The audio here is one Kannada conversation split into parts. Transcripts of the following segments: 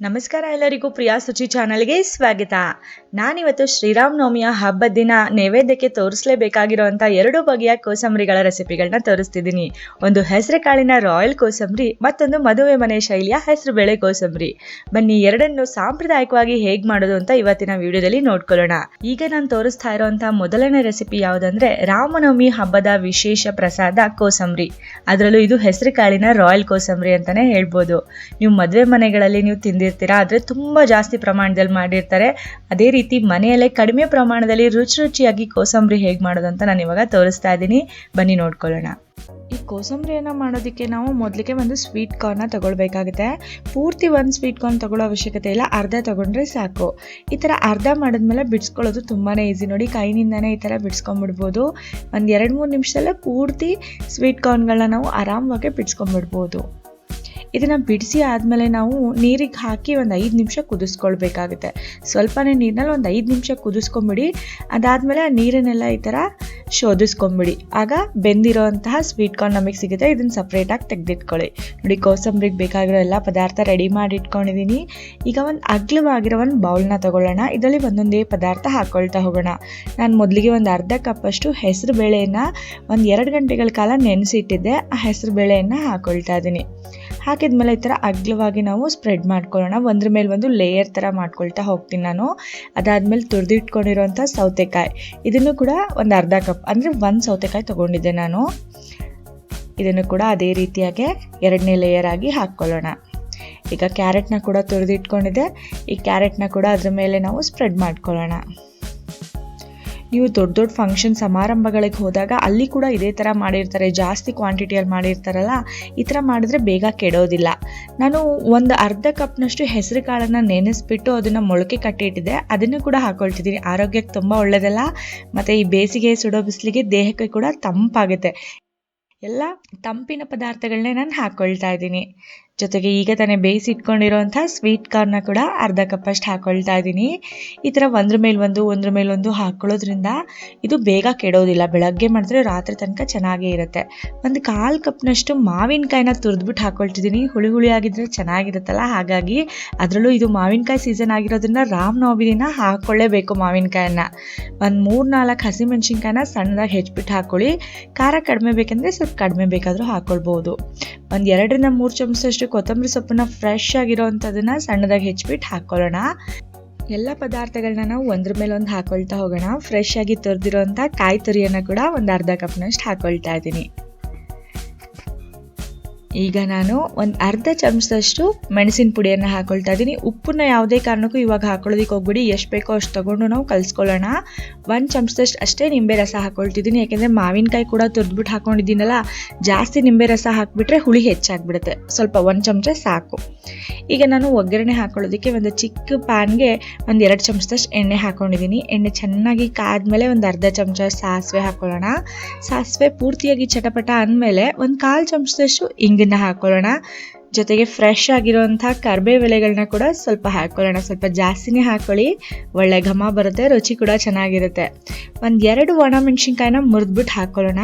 ನಮಸ್ಕಾರ ಎಲ್ಲರಿಗೂ ಪ್ರಿಯಾ ಸುಚಿ ಚಾನಲ್ಗೆ ಸ್ವಾಗತ. ನಾನಿವತ್ತು ಶ್ರೀರಾಮನವಮಿಯ ಹಬ್ಬದ ದಿನ ನೈವೇದ್ಯಕ್ಕೆ ತೋರಿಸಲೇಬೇಕಾಗಿರುವಂಥ ಎರಡು ಬಗೆಯ ಕೋಸಂಬರಿಗಳ ರೆಸಿಪಿಗಳನ್ನ ತೋರಿಸ್ತಿದ್ದೀನಿ. ಒಂದು ಹೆಸರು ಕಾಳಿನ ರಾಯಲ್ ಕೋಸಂಬರಿ, ಮತ್ತೊಂದು ಮದುವೆ ಮನೆ ಶೈಲಿಯ ಹೆಸರು ಬೇಳೆ ಕೋಸಂಬರಿ. ಬನ್ನಿ, ಎರಡನ್ನು ಸಾಂಪ್ರದಾಯಿಕವಾಗಿ ಹೇಗೆ ಮಾಡೋದು ಅಂತ ಇವತ್ತಿನ ವಿಡಿಯೋದಲ್ಲಿ ನೋಡ್ಕೊಳ್ಳೋಣ. ಈಗ ನಾನು ತೋರಿಸ್ತಾ ಇರುವಂಥ ಮೊದಲನೇ ರೆಸಿಪಿ ಯಾವುದಂದ್ರೆ ರಾಮನವಮಿ ಹಬ್ಬದ ವಿಶೇಷ ಪ್ರಸಾದ ಕೋಸಂಬರಿ. ಅದರಲ್ಲೂ ಇದು ಹೆಸರು ಕಾಳಿನ ರಾಯಲ್ ಕೋಸಂಬರಿ ಅಂತಾನೆ ಹೇಳ್ಬೋದು. ನೀವು ಮದುವೆ ಮನೆಗಳಲ್ಲಿ ನೀವು ತಿಂದಿರ್ತೀರಾ ಆದರೆ ತುಂಬ ಜಾಸ್ತಿ ಪ್ರಮಾಣದಲ್ಲಿ ಮಾಡಿರ್ತಾರೆ. ಅದೇ ರೀತಿ ಮನೆಯಲ್ಲೇ ಕಡಿಮೆ ಪ್ರಮಾಣದಲ್ಲಿ ರುಚಿ ರುಚಿಯಾಗಿ ಕೋಸಂಬರಿ ಹೇಗೆ ಮಾಡೋದು ಅಂತ ನಾನು ಇವಾಗ ತೋರಿಸ್ತಾ ಇದ್ದೀನಿ. ಬನ್ನಿ ನೋಡ್ಕೊಳ್ಳೋಣ. ಈ ಕೋಸಂಬರಿಯನ್ನು ಮಾಡೋದಕ್ಕೆ ನಾವು ಮೊದಲಿಗೆ ಒಂದು ಸ್ವೀಟ್ ಕಾರ್ನ ತಗೊಳ್ಬೇಕಾಗುತ್ತೆ. ಪೂರ್ತಿ ಒಂದು ಸ್ವೀಟ್ ಕಾರ್ನ್ ತಗೊಳ್ಳೋ ಅವಶ್ಯಕತೆ ಇಲ್ಲ. ಅರ್ಧ ತಗೊಂಡ್ರೆ ಸಾಕು. ಈ ಥರ ಅರ್ಧ ಮಾಡಿದ್ಮೇಲೆ ಬಿಡಿಸ್ಕೊಳ್ಳೋದು ತುಂಬಾ ಈಸಿ. ನೋಡಿ, ಕೈನಿಂದನೇ ಈ ಥರ ಬಿಡಿಸ್ಕೊಂಬಿಡ್ಬೋದು ಒಂದು ಎರಡು ಮೂರು ನಿಮಿಷದಲ್ಲೇ ಪೂರ್ತಿ ಸ್ವೀಟ್ ಕಾರ್ನ್ಗಳನ್ನ ನಾವು ಆರಾಮವಾಗಿ ಬಿಡಿಸ್ಕೊಂಡ್ಬಿಡ್ಬೋದು. ಇದನ್ನು ಬಿಡಿಸಿ ಆದಮೇಲೆ ನಾವು ನೀರಿಗೆ ಹಾಕಿ ಒಂದು ಐದು ನಿಮಿಷ ಕುದಿಸ್ಕೊಳ್ಬೇಕಾಗುತ್ತೆ. ಸ್ವಲ್ಪನೇ ನೀರಿನಲ್ಲಿ ಒಂದು ಐದು ನಿಮಿಷ ಕುದಿಸ್ಕೊಂಬಿಡಿ. ಅದಾದಮೇಲೆ ಆ ನೀರನ್ನೆಲ್ಲ ಈ ಥರ ಶೋಧಿಸ್ಕೊಂಬಿಡಿ. ಆಗ ಬೆಂದಿರೋಂತಹ ಸ್ವೀಟ್ ಕಾರ್ನ್ ನಮಗೆ ಸಿಗುತ್ತೆ. ಇದನ್ನು ಸಪ್ರೇಟಾಗಿ ತೆಗೆದಿಟ್ಕೊಳ್ಳಿ. ನೋಡಿ, ಕೋಸಂಬರಿಗೆ ಬೇಕಾಗಿರೋ ಎಲ್ಲ ಪದಾರ್ಥ ರೆಡಿ ಮಾಡಿ ಇಟ್ಕೊಂಡಿದ್ದೀನಿ ಈಗ ಒಂದು ಅಗ್ಲವಾಗಿರೋ ಒಂದು ಬೌಲ್ನ ತಗೊಳ್ಳೋಣ. ಇದರಲ್ಲಿ ಒಂದೊಂದೇ ಪದಾರ್ಥ ಹಾಕ್ಕೊಳ್ತಾ ಹೋಗೋಣ. ನಾನು ಮೊದಲಿಗೆ ಒಂದು ಅರ್ಧ ಕಪ್ಪಷ್ಟು ಹೆಸರು ಬೇಳೆಯನ್ನು ಒಂದು ಎರಡು ಗಂಟೆಗಳ ಕಾಲ ನೆನೆಸಿಟ್ಟಿದ್ದೆ. ಆ ಹೆಸರು ಬೇಳೆಯನ್ನು ಹಾಕ್ಕೊಳ್ತಾ ಇದ್ದೀನಿ ಹಾಕಿದ್ಮೇಲೆ ಈ ಥರ ಅಗ್ಲವಾಗಿ ನಾವು ಸ್ಪ್ರೆಡ್ ಮಾಡ್ಕೊಳ್ಳೋಣ. ಒಂದ್ರ ಮೇಲೆ ಒಂದು ಲೇಯರ್ ಥರ ಮಾಡ್ಕೊಳ್ತಾ ಹೋಗ್ತೀನಿ ನಾನು. ಅದಾದಮೇಲೆ ತುರಿದಿಟ್ಕೊಂಡಿರೋಂಥ ಸೌತೆಕಾಯಿ. ಇದನ್ನು ಕೂಡ ಒಂದು ಅರ್ಧ ಕಪ್ ಅಂದರೆ ಒಂದು ಸೌತೆಕಾಯಿ ತೊಗೊಂಡಿದ್ದೆ ನಾನು. ಇದನ್ನು ಕೂಡ ಅದೇ ರೀತಿಯಾಗಿ ಎರಡನೇ ಲೇಯರ್ ಆಗಿ ಹಾಕ್ಕೊಳ್ಳೋಣ. ಈಗ ಕ್ಯಾರೆಟ್ನ ಕೂಡ ತುರಿದಿಟ್ಕೊಂಡಿದ್ದೆ. ಈ ಕ್ಯಾರೆಟ್ನ ಕೂಡ ಅದ್ರ ಮೇಲೆ ನಾವು ಸ್ಪ್ರೆಡ್ ಮಾಡ್ಕೊಳ್ಳೋಣ. ನೀವು ದೊಡ್ಡ ದೊಡ್ಡ ಫಂಕ್ಷನ್ ಸಮಾರಂಭಗಳಿಗೆ ಹೋದಾಗ ಅಲ್ಲಿ ಕೂಡ ಇದೇ ಥರ ಮಾಡಿರ್ತಾರೆ, ಜಾಸ್ತಿ ಕ್ವಾಂಟಿಟಿಯಲ್ಲಿ ಮಾಡಿರ್ತಾರಲ್ಲ, ಈ ಥರ ಮಾಡಿದ್ರೆ ಬೇಗ ಕೆಡೋದಿಲ್ಲ. ನಾನು ಒಂದು ಅರ್ಧ ಕಪ್ನಷ್ಟು ಹೆಸರು ಕಾಳನ್ನು ನೆನೆಸ್ಬಿಟ್ಟು ಅದನ್ನು ಮೊಳಕೆ ಕಟ್ಟಿಟ್ಟಿದ್ದೆ. ಅದನ್ನು ಕೂಡ ಹಾಕೊಳ್ತಿದ್ದೀನಿ. ಆರೋಗ್ಯಕ್ಕೆ ತುಂಬ ಒಳ್ಳೆಯದಲ್ಲ ಮತ್ತು ಈ ಬೇಸಿಗೆ ಸುಡೋ ಬಿಸಿಲಿಗೆ ದೇಹಕ್ಕೆ ಕೂಡ ತಂಪಾಗುತ್ತೆ. ಎಲ್ಲ ತಂಪಿನ ಪದಾರ್ಥಗಳನ್ನೇ ನಾನು ಹಾಕ್ಕೊಳ್ತಾ ಇದ್ದೀನಿ. ಜೊತೆಗೆ ಈಗ ತಾನೇ ಬೇಯಿಸಿ ಇಟ್ಕೊಂಡಿರೋಂಥ ಸ್ವೀಟ್ ಕಾರ್ನ ಕೂಡ ಅರ್ಧ ಕಪ್ಪಷ್ಟು ಹಾಕ್ಕೊಳ್ತಾ ಇದ್ದೀನಿ. ಈ ಥರ ಒಂದ್ರ ಮೇಲೆ ಒಂದು, ಒಂದ್ರ ಮೇಲೆ ಒಂದು ಹಾಕ್ಕೊಳ್ಳೋದ್ರಿಂದ ಇದು ಬೇಗ ಕೆಡೋದಿಲ್ಲ. ಬೆಳಗ್ಗೆ ಮಾಡಿದ್ರೆ ರಾತ್ರಿ ತನಕ ಚೆನ್ನಾಗೇ ಇರುತ್ತೆ. ಒಂದು ಕಾಲು ಕಪ್ನಷ್ಟು ಮಾವಿನಕಾಯಿನ ತುರಿದ್ಬಿಟ್ಟು ಹಾಕ್ಕೊಳ್ತಿದ್ದೀನಿ ಹುಳಿ ಹುಳಿ ಆಗಿದ್ರೆ ಚೆನ್ನಾಗಿರುತ್ತಲ್ಲ. ಹಾಗಾಗಿ ಅದರಲ್ಲೂ ಇದು ಮಾವಿನಕಾಯಿ ಸೀಸನ್ ಆಗಿರೋದ್ರಿಂದ ರಾಮನವಮಿ ದಿನ ಹಾಕ್ಕೊಳ್ಳೇಬೇಕು ಮಾವಿನಕಾಯನ್ನ. ಒಂದು ಮೂರು ನಾಲ್ಕು ಹಸಿಮೆಣ್ಸಿನ್ಕಾಯಿನ ಸಣ್ಣದಾಗಿ ಹೆಚ್ಚಿಬಿಟ್ಟು ಹಾಕ್ಕೊಳ್ಳಿ ಖಾರ ಕಡಿಮೆ ಬೇಕಂದರೆ ಸ್ವಲ್ಪ ಕಡಿಮೆ ಬೇಕಾದರೂ ಹಾಕ್ಕೊಳ್ಬೋದು ಒಂದು ಎರಡರಿಂದ ಮೂರು ಚಮಚದಷ್ಟು ಕೊತ್ತಂಬರಿ ಸೊಪ್ಪನ್ನ ಫ್ರೆಶ್ ಆಗಿರೋವಂಥದ್ದನ್ನ ಸಣ್ಣದಾಗಿ ಹೆಚ್ಚಿಬಿಟ್ಟು ಹಾಕ್ಕೊಳ್ಳೋಣ ಎಲ್ಲ ಪದಾರ್ಥಗಳನ್ನ ನಾವು ಒಂದ್ರ ಮೇಲೆ ಒಂದು ಹಾಕೊಳ್ತಾ ಹೋಗೋಣ. ಫ್ರೆಶ್ ಆಗಿ ತೊರೆದಿರೋಂಥ ಕಾಯಿ ತುರಿಯನ್ನು ಕೂಡ ಒಂದು ಅರ್ಧ ಕಪ್ನಷ್ಟು ಹಾಕೊಳ್ತಾ ಇದ್ದೀನಿ. ಈಗ ನಾನು ಒಂದು ಅರ್ಧ ಚಮಚದಷ್ಟು ಮೆಣಸಿನ ಪುಡಿಯನ್ನು ಹಾಕೊಳ್ತಾ ಇದ್ದೀನಿ ಉಪ್ಪನ್ನ ಯಾವುದೇ ಕಾರಣಕ್ಕೂ ಇವಾಗ ಹಾಕೊಳ್ಳೋದಕ್ಕೆ ಹೋಗ್ಬಿಡಿ. ಎಷ್ಟು ಬೇಕೋ ಅಷ್ಟು ತೊಗೊಂಡು ನಾವು ಕಲ್ಸ್ಕೊಳ್ಳೋಣ. ಒಂದು ಚಮಚದಷ್ಟು ಅಷ್ಟೇ ನಿಂಬೆ ರಸ ಹಾಕೊಳ್ತಿದ್ದೀನಿ ಯಾಕೆಂದರೆ ಮಾವಿನಕಾಯಿ ಕೂಡ ತುರ್ದ್ಬಿಟ್ಟು ಹಾಕೊಂಡಿದ್ದೀನಲ್ಲ, ಜಾಸ್ತಿ ನಿಂಬೆ ರಸ ಹಾಕಿಬಿಟ್ರೆ ಹುಳಿ ಹೆಚ್ಚಾಗ್ಬಿಡುತ್ತೆ. ಸ್ವಲ್ಪ ಒಂದು ಚಮಚ ಸಾಕು. ಈಗ ನಾನು ಒಗ್ಗರಣೆ ಹಾಕೊಳ್ಳೋದಕ್ಕೆ ಒಂದು ಚಿಕ್ಕ ಪ್ಯಾನ್ಗೆ ಒಂದು ಎರಡು ಚಮಚದಷ್ಟು ಎಣ್ಣೆ ಹಾಕೊಂಡಿದ್ದೀನಿ ಎಣ್ಣೆ ಚೆನ್ನಾಗಿ ಕಾದ್ಮೇಲೆ ಒಂದು ಅರ್ಧ ಚಮಚ ಸಾಸಿವೆ ಹಾಕೊಳ್ಳೋಣ. ಸಾಸಿವೆ ಪೂರ್ತಿಯಾಗಿ ಚಟಪಟ ಅಂದಮೇಲೆ ಒಂದು ಕಾಲು ಚಮಚದಷ್ಟು ಇಂಗನ್ನ ಹಾಕೊಳ್ಳೋಣ. ಜೊತೆಗೆ ಫ್ರೆಶ್ ಆಗಿರುವಂಥ ಕರ್ಬೇವು ಎಲೆಗಳನ್ನ ಕೂಡ ಸ್ವಲ್ಪ ಹಾಕೊಳ್ಳೋಣ. ಸ್ವಲ್ಪ ಜಾಸ್ತಿನೇ ಹಾಕೊಳ್ಳಿ. ಒಳ್ಳೆ ಘಮ ಬರುತ್ತೆ, ರುಚಿ ಕೂಡ ಚೆನ್ನಾಗಿರುತ್ತೆ. ಒಂದು ಎರಡು ಒಣ ಮೆಣಸಿನ್ಕಾಯಿನ ಮುರಿದ್ಬಿಟ್ಟು ಹಾಕೊಳ್ಳೋಣ.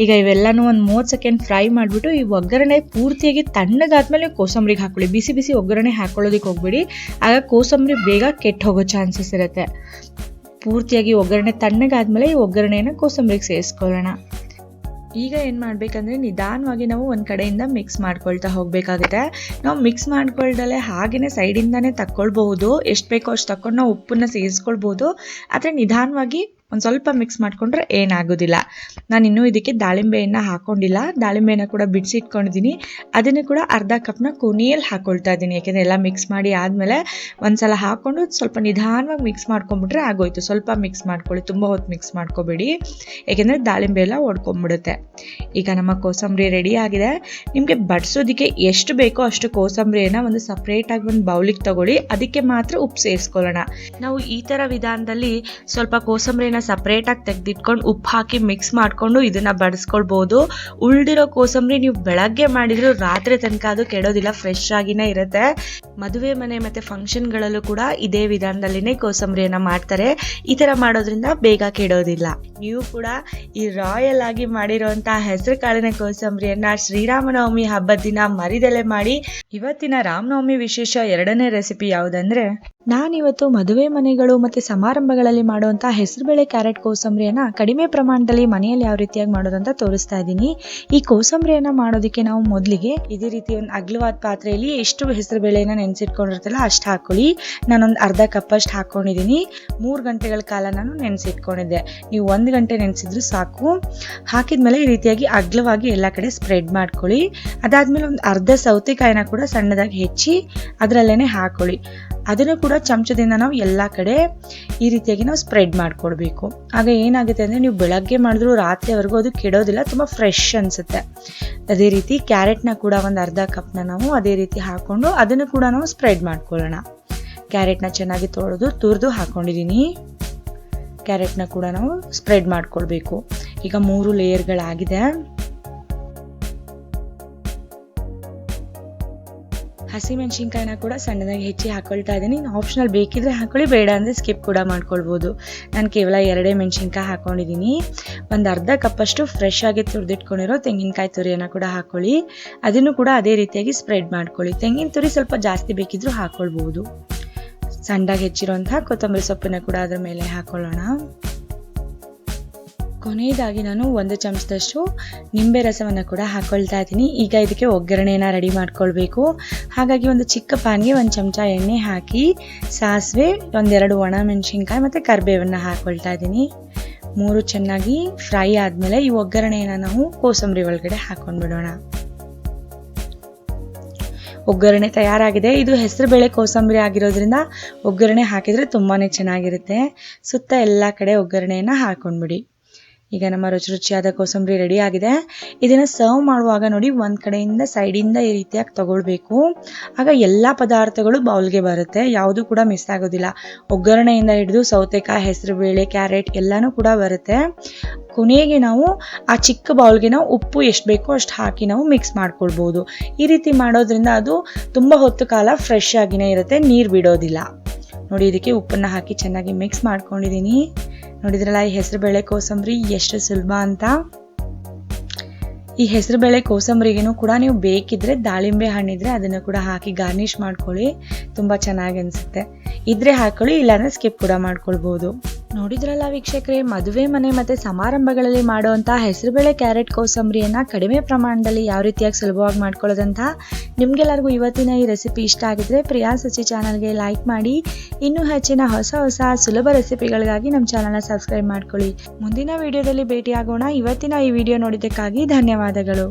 ಈಗ ಇವೆಲ್ಲನೂ ಒಂದು ಮೂವತ್ತು ಸೆಕೆಂಡ್ ಫ್ರೈ ಮಾಡಿಬಿಟ್ಟು ಈ ಒಗ್ಗರಣೆ ಪೂರ್ತಿಯಾಗಿ ತಣ್ಣಗಾದ್ಮೇಲೆ ಕೋಸಂಬರಿಗೆ ಹಾಕೊಳ್ಳಿ. ಬಿಸಿ ಬಿಸಿ ಒಗ್ಗರಣೆ ಹಾಕೊಳ್ಳೋದಕ್ಕೆ ಹೋಗ್ಬಿಡಿ. ಆಗ ಕೋಸಂಬರಿ ಬೇಗ ಕೆಟ್ಟು ಹೋಗೋ ಚಾನ್ಸಸ್ ಇರುತ್ತೆ. ಪೂರ್ತಿಯಾಗಿ ಒಗ್ಗರಣೆ ತಣ್ಣಗಾದ್ಮೇಲೆ ಈ ಒಗ್ಗರಣೆಯನ್ನು ಕೋಸಂಬರಿಗೆ ಸೇರಿಸ್ಕೊಳ್ಳೋಣ. ಈಗ ಏನು ಮಾಡಬೇಕಂದ್ರೆ ನಿಧಾನವಾಗಿ ನಾವು ಒಂದು ಕಡೆಯಿಂದ ಮಿಕ್ಸ್ ಮಾಡ್ಕೊಳ್ತಾ ಹೋಗಬೇಕಾಗುತ್ತೆ. ನಾವು ಮಿಕ್ಸ್ ಮಾಡ್ಕೊಳ್ದಲ್ಲೇ ಹಾಗೆಯೇ ಸೈಡಿಂದನೇ ತಕ್ಕೊಳ್ಬಹುದು. ಎಷ್ಟು ಬೇಕೋ ಅಷ್ಟು ತಕ್ಕೊಂಡು ನಾವು ಉಪ್ಪನ್ನು ಸೇರಿಸ್ಕೊಳ್ಬೋದು ಆದರೆ ನಿಧಾನವಾಗಿ ಒಂದು ಸ್ವಲ್ಪ ಮಿಕ್ಸ್ ಮಾಡಿಕೊಂಡ್ರೆ ಏನಾಗೋದಿಲ್ಲ. ನಾನು ಇನ್ನೂ ಇದಕ್ಕೆ ದಾಳಿಂಬೆಯನ್ನು ಹಾಕ್ಕೊಂಡಿಲ್ಲ ದಾಳಿಂಬೆಯನ್ನು ಕೂಡ ಬಿಡಿಸಿ ಇಟ್ಕೊಂಡಿದ್ದೀನಿ ಅದನ್ನು ಕೂಡ ಅರ್ಧ ಕಪ್ನ ಕೊನೆಯಲ್ಲಿ ಹಾಕ್ಕೊಳ್ತಾ ಇದ್ದೀನಿ ಯಾಕೆಂದರೆ ಎಲ್ಲ ಮಿಕ್ಸ್ ಮಾಡಿ ಆದಮೇಲೆ ಒಂದು ಸಲ ಹಾಕ್ಕೊಂಡು ಸ್ವಲ್ಪ ನಿಧಾನವಾಗಿ ಮಿಕ್ಸ್ ಮಾಡ್ಕೊಂಬಿಟ್ರೆ ಆಗೋಯ್ತು. ಸ್ವಲ್ಪ ಮಿಕ್ಸ್ ಮಾಡ್ಕೊಳ್ಳಿ. ತುಂಬ ಹೊತ್ತು ಮಿಕ್ಸ್ ಮಾಡ್ಕೋಬೇಡಿ. ಏಕೆಂದರೆ ದಾಳಿಂಬೆ ಎಲ್ಲ ಒಡ್ಕೊಂಬಿಡುತ್ತೆ. ಈಗ ನಮ್ಮ ಕೋಸಂಬರಿ ರೆಡಿ ಆಗಿದೆ. ನಿಮಗೆ ಬಡಿಸೋದಕ್ಕೆ ಎಷ್ಟು ಬೇಕೋ ಅಷ್ಟು ಕೋಸಂಬರಿಯನ್ನು ಒಂದು ಸಪ್ರೇಟಾಗಿ ಒಂದು ಬೌಲಿಗೆ ತಗೊಳ್ಳಿ. ಅದಕ್ಕೆ ಮಾತ್ರ ಉಪ್ಪು ಸೇರಿಸ್ಕೊಳ್ಳೋಣ. ನಾವು ಈ ಥರ ವಿಧಾನದಲ್ಲಿ ಸ್ವಲ್ಪ ಕೋಸಂಬರಿನ ಸಪ್ರೇಟಾಗಿ ತೆಗೆದಿಟ್ಕೊಂಡು ಉಪ್ಪು ಹಾಕಿ ಮಿಕ್ಸ್ ಮಾಡಿಕೊಂಡು ಇದನ್ನು ಬಡಿಸ್ಕೊಳ್ಬೋದು. ಉಳ್ದಿರೋ ಕೋಸಂಬರಿ ನೀವು ಬೆಳಗ್ಗೆ ಮಾಡಿದ್ರು ರಾತ್ರಿ ತನಕ ಅದು ಕೆಡೋದಿಲ್ಲ ಫ್ರೆಶ್ ಆಗಿನೇ ಇರುತ್ತೆ. ಮದುವೆ ಮನೆ ಮತ್ತು ಫಂಕ್ಷನ್ಗಳಲ್ಲೂ ಕೂಡ ಇದೇ ವಿಧಾನದಲ್ಲಿನೇ ಕೋಸಂಬರಿಯನ್ನು ಮಾಡ್ತಾರೆ. ಈ ಥರ ಮಾಡೋದ್ರಿಂದ ಬೇಗ ಕೆಡೋದಿಲ್ಲ. ನೀವು ಕೂಡ ಈ ರಾಯಲ್ ಆಗಿ ಮಾಡಿರುವಂಥ ಹೆಸರು ಕಾಳಿನ ಕೋಸಂಬರಿಯನ್ನ ಶ್ರೀರಾಮನವಮಿ ಹಬ್ಬದ ದಿನ ಮರಿದೆಲೆ ಮಾಡಿ ಇವತ್ತಿನ ರಾಮನವಮಿ ವಿಶೇಷ ಎರಡನೇ ರೆಸಿಪಿ ಯಾವುದಂದ್ರೆ, ನಾನಿವತ್ತು ಮದುವೆ ಮನೆಗಳು ಮತ್ತು ಸಮಾರಂಭಗಳಲ್ಲಿ ಮಾಡುವಂಥ ಹೆಸರುಬೇಳೆ ಕ್ಯಾರೆಟ್ ಕೋಸಂಬರಿಯನ್ನು ಕಡಿಮೆ ಪ್ರಮಾಣದಲ್ಲಿ ಮನೆಯಲ್ಲಿ ಯಾವ ರೀತಿಯಾಗಿ ಮಾಡೋದಂತ ತೋರಿಸ್ತಾ ಇದ್ದೀನಿ. ಈ ಕೋಸಂಬರಿಯನ್ನು ಮಾಡೋದಕ್ಕೆ ನಾವು ಮೊದಲಿಗೆ ಇದೇ ರೀತಿ ಒಂದು ಅಗ್ಲವಾದ ಪಾತ್ರೆಯಲ್ಲಿ ಎಷ್ಟು ಹೆಸರುಬೇಳೆನ ನೆನೆಸಿಟ್ಕೊಂಡಿರ್ತಲ್ಲ ಅಷ್ಟು ಹಾಕೊಳ್ಳಿ. ನಾನೊಂದು ಅರ್ಧ ಕಪ್ ಅಷ್ಟು ಹಾಕ್ಕೊಂಡಿದ್ದೀನಿ ಮೂರು ಗಂಟೆಗಳ ಕಾಲ ನಾನು ನೆನೆಸಿಟ್ಕೊಂಡಿದ್ದೆ. ನೀವು ಒಂದು ಗಂಟೆ ನೆನೆಸಿದ್ರು ಸಾಕು. ಹಾಕಿದ್ಮೇಲೆ ಈ ರೀತಿಯಾಗಿ ಅಗ್ಲವಾಗಿ ಎಲ್ಲ ಕಡೆ ಸ್ಪ್ರೆಡ್ ಮಾಡ್ಕೊಳ್ಳಿ. ಅದಾದಮೇಲೆ ಒಂದು ಅರ್ಧ ಸೌತೆಕಾಯಿನ ಕೂಡ ಸಣ್ಣದಾಗಿ ಹೆಚ್ಚಿ ಅದರಲ್ಲೇ ಹಾಕೊಳ್ಳಿ. ಅದನ್ನು ಕೂಡ ಚಮಚದಿಂದ ನಾವು ಎಲ್ಲ ಕಡೆ ಈ ರೀತಿಯಾಗಿ ನಾವು ಸ್ಪ್ರೆಡ್ ಮಾಡ್ಕೊಳ್ಬೇಕು ಆಗ ಏನಾಗುತ್ತೆ ಅಂದರೆ ನೀವು ಬೆಳಗ್ಗೆ ಮಾಡಿದ್ರು ರಾತ್ರಿವರೆಗೂ ಅದು ಕೆಡೋದಿಲ್ಲ, ತುಂಬ ಫ್ರೆಶ್ ಅನಿಸುತ್ತೆ. ಅದೇ ರೀತಿ ಕ್ಯಾರೆಟ್ನ ಕೂಡ ಒಂದು ಅರ್ಧ ಕಪ್ನ ನಾವು ಅದೇ ರೀತಿ ಹಾಕ್ಕೊಂಡು ಅದನ್ನು ಕೂಡ ನಾವು ಸ್ಪ್ರೆಡ್ ಮಾಡ್ಕೊಳ್ಳೋಣ. ಕ್ಯಾರೆಟ್ನ ಚೆನ್ನಾಗಿ ತೊಳೆದು ತುರಿದು ಹಾಕ್ಕೊಂಡಿದ್ದೀನಿ ಕ್ಯಾರೆಟ್ನ ಕೂಡ ನಾವು ಸ್ಪ್ರೆಡ್ ಮಾಡ್ಕೊಳ್ಬೇಕು. ಈಗ ಮೂರು ಲೇಯರ್ಗಳಾಗಿದೆ ಹಸಿಮೆಣಸಿನ್ಕಾಯಿನ ಕೂಡ ಸಣ್ಣದಾಗಿ ಹೆಚ್ಚಿ ಹಾಕೊಳ್ತಾ ಇದ್ದೀನಿ. ಆಪ್ಷನಲ್ ಬೇಕಿದ್ರೆ ಹಾಕೊಳ್ಳಿ, ಬೇಡ ಅಂದರೆ ಸ್ಕಿಪ್ ಕೂಡ ಮಾಡ್ಕೊಳ್ಬೋದು. ನಾನು ಕೇವಲ ಎರಡೇ ಮೆಣಸಿನ್ಕಾಯಿ ಹಾಕೊಂಡಿದ್ದೀನಿ. ಒಂದು ಅರ್ಧ ಕಪ್ಪಷ್ಟು ಫ್ರೆಶ್ ಆಗಿ ತುರಿದಿಟ್ಕೊಂಡಿರೋ ತೆಂಗಿನಕಾಯಿ ತುರಿಯನ್ನು ಕೂಡ ಹಾಕೊಳ್ಳಿ. ಅದನ್ನು ಕೂಡ ಅದೇ ರೀತಿಯಾಗಿ ಸ್ಪ್ರೆಡ್ ಮಾಡ್ಕೊಳ್ಳಿ. ತೆಂಗಿನ ತುರಿ ಸ್ವಲ್ಪ ಜಾಸ್ತಿ ಬೇಕಿದ್ರೂ ಹಾಕೊಳ್ಬೋದು. ಸಣ್ಣದಾಗಿ ಹೆಚ್ಚಿರುವಂತಹ ಕೊತ್ತಂಬರಿ ಸೊಪ್ಪನ್ನು ಕೂಡ ಅದರ ಮೇಲೆ ಹಾಕೊಳ್ಳೋಣ. ಕೊನೆಯದಾಗಿ ನಾನು ಒಂದು ಚಮಚದಷ್ಟು ನಿಂಬೆ ರಸವನ್ನು ಕೂಡ ಹಾಕ್ಕೊಳ್ತಾ ಇದ್ದೀನಿ. ಈಗ ಇದಕ್ಕೆ ಒಗ್ಗರಣೆನ ರೆಡಿ ಮಾಡ್ಕೊಳ್ಬೇಕು. ಹಾಗಾಗಿ ಒಂದು ಚಿಕ್ಕ ಪ್ಯಾನ್ಗೆ ಒಂದು ಚಮಚ ಎಣ್ಣೆ ಹಾಕಿ ಸಾಸಿವೆ, ಒಂದೆರಡು ಒಣ ಮೆಣಸಿನ್ಕಾಯಿ ಮತ್ತು ಕರಿಬೇವನ್ನು ಹಾಕ್ಕೊಳ್ತಾ ಇದ್ದೀನಿ. ಮೂರು ಚೆನ್ನಾಗಿ ಫ್ರೈ ಆದಮೇಲೆ ಈ ಒಗ್ಗರಣೆಯನ್ನು ನಾವು ಕೋಸಂಬರಿ ಒಳಗಡೆ ಹಾಕ್ಕೊಂಡ್ಬಿಡೋಣ ಒಗ್ಗರಣೆ ತಯಾರಾಗಿದೆ. ಇದು ಹೆಸರುಬೇಳೆ ಕೋಸಂಬರಿ ಆಗಿರೋದ್ರಿಂದ ಒಗ್ಗರಣೆ ಹಾಕಿದರೆ ತುಂಬಾ ಚೆನ್ನಾಗಿರುತ್ತೆ. ಸುತ್ತ ಎಲ್ಲ ಕಡೆ ಒಗ್ಗರಣೆಯನ್ನು ಹಾಕೊಂಡ್ಬಿಡಿ. ಈಗ ನಮ್ಮ ರುಚಿ ರುಚಿಯಾದ ಕೋಸಂಬರಿ ರೆಡಿ ಆಗಿದೆ. ಇದನ್ನು ಸರ್ವ್ ಮಾಡುವಾಗ ನೋಡಿ ಒಂದು ಕಡೆಯಿಂದ ಸೈಡಿಂದ ಈ ರೀತಿಯಾಗಿ ತಗೊಳ್ಬೇಕು. ಆಗ ಎಲ್ಲ ಪದಾರ್ಥಗಳು ಬೌಲ್ಗೆ ಬರುತ್ತೆ. ಯಾವುದು ಕೂಡ ಮಿಸ್ ಆಗೋದಿಲ್ಲ. ಒಗ್ಗರಣೆಯಿಂದ ಹಿಡಿದು ಸೌತೆಕಾಯಿ, ಹೆಸರುಬೇಳೆ, ಕ್ಯಾರೆಟ್ ಎಲ್ಲನೂ ಕೂಡ ಬರುತ್ತೆ. ಕೊನೆಗೆ ನಾವು ಆ ಚಿಕ್ಕ ಬೌಲ್ಗೆ ನಾವು ಉಪ್ಪು ಎಷ್ಟು ಬೇಕೋ ಅಷ್ಟು ಹಾಕಿ ನಾವು ಮಿಕ್ಸ್ ಮಾಡ್ಕೊಳ್ಬೋದು. ಈ ರೀತಿ ಮಾಡೋದ್ರಿಂದ ಅದು ತುಂಬ ಹೊತ್ತು ಕಾಲ ಫ್ರೆಶ್ ಆಗಿನೇ ಇರುತ್ತೆ. ನೀರು ಬಿಡೋದಿಲ್ಲ. ನೋಡಿ, ಇದಕ್ಕೆ ಉಪ್ಪನ್ನು ಹಾಕಿ ಚೆನ್ನಾಗಿ ಮಿಕ್ಸ್ ಮಾಡ್ಕೊಂಡಿದ್ದೀನಿ. ನೋಡಿದ್ರಲ್ಲ, ಈ ಹೆಸರುಬೇಳೆ ಕೋಸಂಬರಿ ಎಷ್ಟು ಸುಲಭ ಅಂತ. ಈ ಹೆಸರುಬೇಳೆ ಕೋಸಂಬರಿಗೇನು ಕೂಡ ನೀವು ಬೇಕಿದ್ರೆ ದಾಳಿಂಬೆ ಹಣ್ಣಿದ್ರೆ ಅದನ್ನು ಕೂಡ ಹಾಕಿ ಗಾರ್ನಿಷ್ ಮಾಡ್ಕೊಳ್ಳಿ. ತುಂಬ ಚೆನ್ನಾಗಿ ಅನಿಸುತ್ತೆ. ಇದ್ರೆ ಹಾಕೊಳ್ಳಿ, ಇಲ್ಲಾಂದ್ರೆ ಸ್ಕಿಪ್ ಕೂಡ ಮಾಡ್ಕೊಳ್ಬೋದು. ನೋಡಿದ್ರಲ್ಲ ವೀಕ್ಷಕರೇ, ಮದುವೆ ಮನೆ ಮತ್ತು ಸಮಾರಂಭಗಳಲ್ಲಿ ಮಾಡುವಂಥ ಹೆಸರುಬೇಳೆ ಕ್ಯಾರೆಟ್ ಕೋಸಂಬರಿಯನ್ನು ಕಡಿಮೆ ಪ್ರಮಾಣದಲ್ಲಿ ಯಾವ ರೀತಿಯಾಗಿ ಸುಲಭವಾಗಿ ಮಾಡ್ಕೊಳ್ಳೋದಂತ ನಿಮಗೆಲ್ಲರಿಗೂ ಇವತ್ತಿನ ಈ ರೆಸಿಪಿ ಇಷ್ಟ ಆಗಿದ್ರೆ ಪ್ರಿಯಾ ಸಚಿ ಚಾನಲ್ಗೆ ಲೈಕ್ ಮಾಡಿ. ಇನ್ನೂ ಹೆಚ್ಚಿನ ಹೊಸ ಹೊಸ ಸುಲಭ ರೆಸಿಪಿಗಳಿಗಾಗಿ ನಮ್ಮ ಚಾನಲ್ನ ಸಬ್ಸ್ಕ್ರೈಬ್ ಮಾಡ್ಕೊಳ್ಳಿ. ಮುಂದಿನ ವಿಡಿಯೋದಲ್ಲಿ ಭೇಟಿಯಾಗೋಣ. ಇವತ್ತಿನ ಈ ವಿಡಿಯೋ ನೋಡಿದ್ದಕ್ಕಾಗಿ ಧನ್ಯವಾದಗಳು.